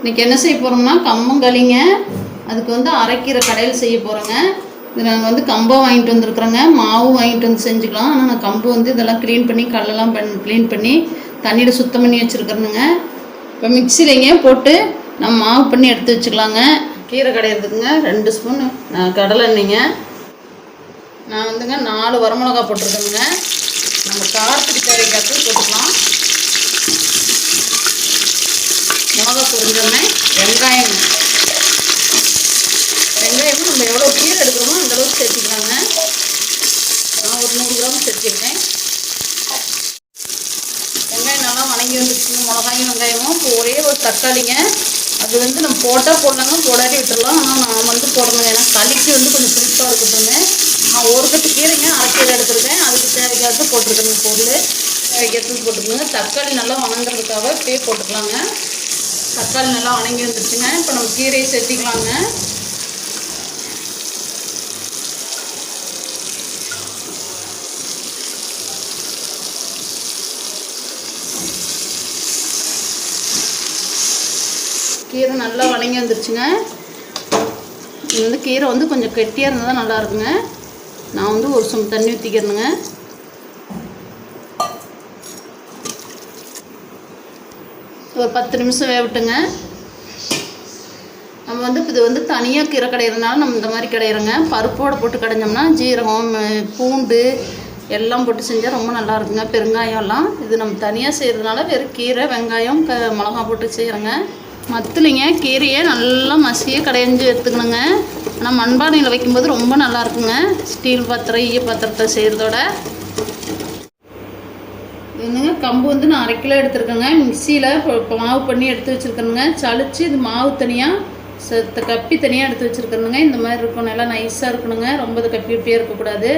இன்னைக்கு என்ன செய்ய போகிறோம்னா கம்பங்களிங்க அதுக்கு வந்து அரைக்கீரை கடையில் செய்ய போகிறோங்க இது நாங்கள் வந்து கம்பம் வாங்கிட்டு வந்துருக்குறோங்க. மாவும் வாங்கிட்டு வந்து செஞ்சுக்கலாம். ஆனால் நான் கம்பு வந்து இதெல்லாம் க்ளீன் பண்ணி கல்லெல்லாம் பண் க்ளீன் பண்ணி தண்ணியில் சுத்தம் பண்ணி வச்சுருக்குறேனுங்க. இப்போ மிக்சிலைங்க போட்டு நம்ம மாவு பண்ணி எடுத்து வச்சுக்கலாங்க. கீரை கடையிறதுக்குங்க ரெண்டு ஸ்பூன் கடலை எண்ணெய்ங்க. நான் வந்துங்க நாலு வரமிளகா போட்டிருக்கேங்க நம்ம காரத்துக்கு தேவைக்காக போட்டுக்கலாம். கொஞ்சமே வெங்காயம். வெங்காயமும் நம்ம எவ்வளோ கீரை எடுக்கிறோமோ அந்தளவுக்கு சேர்த்துக்கலாங்க. நான் ஒரு நூறு கிராம் சேர்த்துருக்கேன். வெங்காயம் நல்லா வணங்கி வந்துருச்சுங்க. மிளகாயும் வெங்காயமும் இப்போ ஒரே ஒரு தக்காளிங்க. அது வந்து நம்ம போட்டால் போடலாங்க போடாடி விட்டுடலாம் ஆனால் நான் வந்து போடணுங்க. ஏன்னா களிக்கு வந்து கொஞ்சம் புளிப்பாக இருக்கட்டுங்க நான் ஒரு கட்டு கீரைங்க அரைக்கீரை எடுத்துருக்கேன். அதுக்கு தேவைக்காக போட்டிருக்கேங்க பொருள். எடுத்து போட்டுக்கோங்க. தக்காளி நல்லா வணங்குறதுக்காக இப்படியே போட்டுக்கலாங்க. தக்காளி நல்லா வணங்கி வந்துருச்சுங்க. இப்போ நம்ம கீரையை சேர்த்திக்கலாங்க. கீரை நல்லா வணங்கி வந்துருச்சுங்க. இது வந்து கீரை வந்து கொஞ்சம் கெட்டியாக இருந்தால் தான் நல்லா இருக்குங்க. நான் வந்து ஒரு சும் தண்ணி ஊற்றிக்கிறேனுங்க ஒரு பத்து நிமிஷம் வேவிட்டுங்க நம்ம வந்து இது வந்து தனியாக கீரை கடையிறதுனால நம்ம இந்த மாதிரி கடையிறோங்க. பருப்போடு போட்டு கடைஞ்சோம்னா ஜீரகம் பூண்டு எல்லாம் போட்டு செஞ்சால் ரொம்ப நல்லா இருக்குங்க. பெருங்காயம்லாம் இது நம்ம தனியாக செய்கிறதுனால வெறும் கீரை வெங்காயம் க மிளகா போட்டு செய்கிறோங்க மத்துலிங்க கீரையை நல்லா மசிய கடைஞ்சி எடுத்துக்கணுங்க. ஆனால் மண்பானையில் வைக்கும்போது ரொம்ப நல்லா இருக்குங்க. ஸ்டீல் பாத்திரம் ஈய பாத்திரத்தை செய்கிறதோட என்னங்க கம்பு வந்து நான் அரை கிலோ எடுத்துருக்கேங்க. மிக்சியில் இப்போ மாவு பண்ணி எடுத்து வச்சுருக்கேனுங்க சளிச்சு இது மாவு தனியாக கப்பி தனியாக எடுத்து வச்சுருக்கணுங்க. இந்த மாதிரி இருக்கணும் நல்லா நைஸாக இருக்கணுங்க. ரொம்ப இது கப்பி கப்பியாக இருக்கக்கூடாது.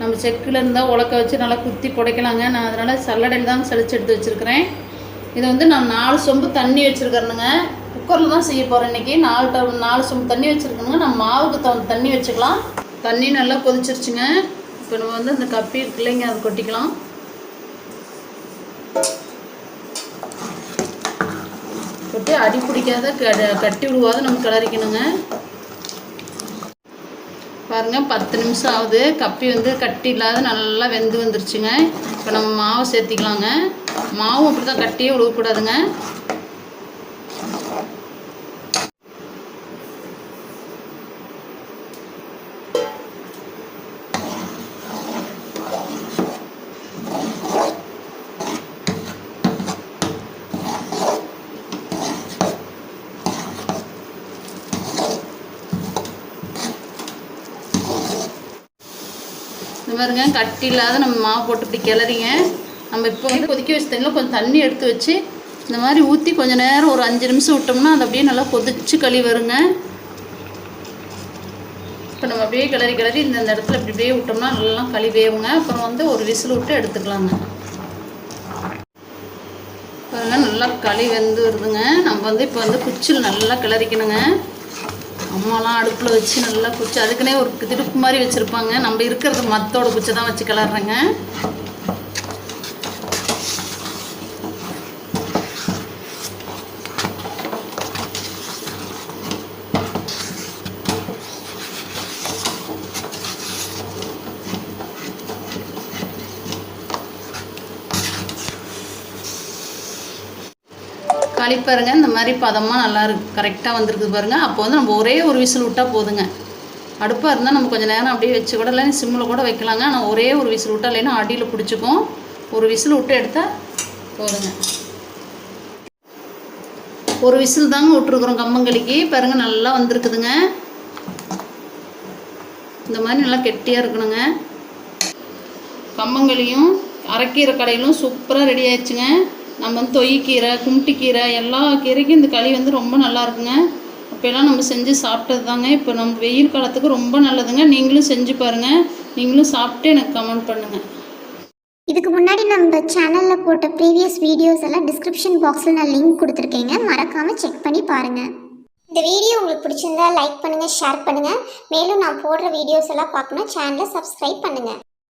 நம்ம செக்கில் இருந்தால் உலக்க வச்சு நல்லா குத்தி புடைக்கலாங்க. நான் அதனால் சல்லடையில் தான் சளிச்சு எடுத்து வச்சுருக்கிறேன். இதை வந்து நான் நாலு சொம்பு தண்ணி வச்சுருக்கேனுங்க குக்கரில் தான் செய்ய போகிறேன் இன்றைக்கி நாலு ட நாலு சொம்பு தண்ணி வச்சுருக்கணுங்க. நம்ம மாவுக்கு தகுந்த தண்ணி வச்சுக்கலாம். தண்ணி நல்லா கொதிச்சிருச்சுங்க. இப்போ நம்ம வந்து அந்த கப்பி இருக்கு இல்லைங்க அதை கொட்டிக்கலாம். கொட்டி அடி பிடிக்காத கட்டி விடுவாது நம்ம கிளறிக்கணுங்க. பாருங்க பத்து நிமிஷம் ஆகுது. கப்பி வந்து கட்டி இல்லாத நல்லா வெந்து வந்துருச்சுங்க. இப்போ நம்ம மாவை சேர்த்திக்கலாங்க. மாவும் அப்படி தான் கட்டியே விழுவக்கூடாதுங்க பாருங்க கட்டி இல்லாத நம்ம மாவு போட்டு இப்படி கிளறிங்க. நம்ம இப்போ வந்து கொதிக்க வச்ச தண்ணியில் கொஞ்சம் தண்ணி எடுத்து வச்சு இந்த மாதிரி ஊற்றி கொஞ்சம் நேரம் ஒரு அஞ்சு நிமிஷம் விட்டோம்னா அது அப்படியே நல்லா கொதிச்சு களி வருங்க. இப்போ நம்ம அப்படியே கிளறி கிளறி இந்த இந்த இடத்துல இப்படி அப்படியே விட்டோம்னா நல்லா களி வேவுங்க அப்புறம் வந்து ஒரு விசில் விட்டு எடுத்துக்கலாங்க. பாருங்க நல்லா களி வெந்து வருதுங்க. நம்ம வந்து இப்போ வந்து குச்சில் நல்லா கிளறிக்கணுங்க. அம்மாலாம் அடுப்பில் வச்சு நல்லா குச்சி அதுக்குன்னே ஒரு திருப்பு மாதிரி வச்சுருப்பாங்க. நம்ம இருக்கிறது மத்தோட குச்சை தான் வச்சு கிளறேங்க களி இந்த மாதிரி பதமாக நல்லா இருக்கு கரெக்டாக வந்திருக்கு பாருங்கள் அப்போ வந்து நம்ம ஒரே ஒரு விசில் விட்டால் போதுங்க. அடுப்பாக இருந்தால் நம்ம கொஞ்சம் நேரம் அப்படியே வச்சு கூட இல்லை சிம்மில் கூட வைக்கலாங்க. ஆனால் ஒரே ஒரு விசில் விட்டால் இல்லைன்னா அடியில் பிடிச்சிக்கும். ஒரு விசில் விட்டு எடுத்தால் போதுங்க. ஒரு விசில் தாங்க விட்ருக்குறோம் கம்மங்களிக்கு பாருங்க நல்லா வந்திருக்குதுங்க. இந்த மாதிரி நல்லா கெட்டியாக இருக்கணுங்க. கம்மங்களையும் அரைக்கீரை கடையிலும் சூப்பராக ரெடி ஆயிடுச்சுங்க. நம்ம வந்து தொய்க்கீரை கும்ட்டிக்கீரை எல்லா கீரைக்கும் இந்த களி வந்து ரொம்ப நல்லா இருக்குங்க. அப்போல்லாம் நம்ம செஞ்சு சாப்பிட்டது தாங்க இப்போ நம்ம வெயில் காலத்துக்கு ரொம்ப நல்லதுங்க. நீங்களும் செஞ்சு பாருங்கள் நீங்களும் சாப்பிட்டு எனக்கு கமெண்ட் பண்ணுங்கள் இதுக்கு முன்னாடி நம்ம சேனலில் போட்ட ப்ரீவியஸ் வீடியோஸ் எல்லாம் டிஸ்கிரிப்ஷன் பாக்ஸில் நான் லிங்க் கொடுத்துருக்கேங்க. மறக்காமல் செக் பண்ணி பாருங்கள் இந்த வீடியோ உங்களுக்கு பிடிச்சிருந்தா லைக் பண்ணுங்கள் ஷேர் பண்ணுங்கள் மேலும் நான் போடுற வீடியோஸ் எல்லாம் பார்க்கணும். சேனலை சப்ஸ்கிரைப் பண்ணுங்கள்